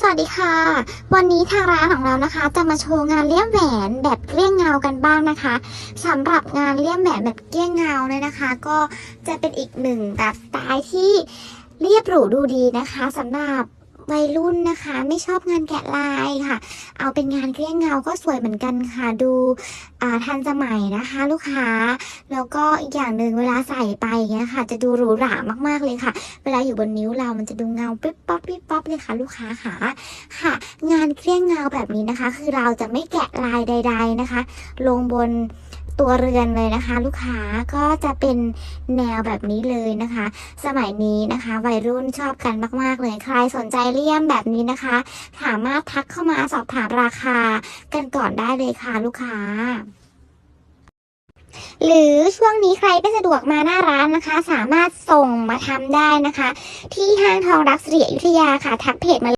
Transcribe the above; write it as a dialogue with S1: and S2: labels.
S1: สวัสดีค่ะ วันนี้ทางร้านของเรานะคะ จะมาโชว์งานเลี่ยมแหวนแบบเกลี้ยงเงากันบ้างนะคะสำหรับงานเลี่ยมแหวนแบบเกลี้ยงเงาเนี่ยนะคะ ก็จะเป็นอีกหนึ่งแบบสไตล์ที่เรียบหรูดูดีนะคะสำหรับ วัยรุ่นนะคะ ไม่ชอบงานแกะลายค่ะ เอาเป็นงานเกลี้ยงเงาก็สวยเหมือนกันค่ะดูทันสมัยนะคะ ลูกค้า แล้วก็อีกอย่างหนึ่งเวลาใส่ไปอย่างเงี้ยค่ะ จะดูหรูหรามากๆเลยค่ะ เวลาอยู่บนนิ้วเรามันจะดูเงาปิ๊บป๊อปปิ๊บป๊อปเลยค่ะ ลูกค้าค่ะค่ะ งานเครื่องเงาแบบนี้นะคะ คือเราจะไม่แกะลายใด ๆนะคะ ลงบน ตัวเรือนเลยนะคะ ลูกค้าก็จะเป็นแนวแบบนี้เลยนะคะ สมัยนี้นะคะ วัยรุ่นชอบกันมาก ๆ เลยใครสนใจเลี่ยมแบบนี้นะคะ สามารถทักเข้ามาสอบถามราคากันก่อนได้เลยค่ะลูกค้าหรือช่วงนี้ใครไม่สะดวกมาหน้าร้านนะคะ สามารถส่งมาทำได้นะคะ ที่ห้างทองรักสิริอยุธยาค่ะ ทักเพจมา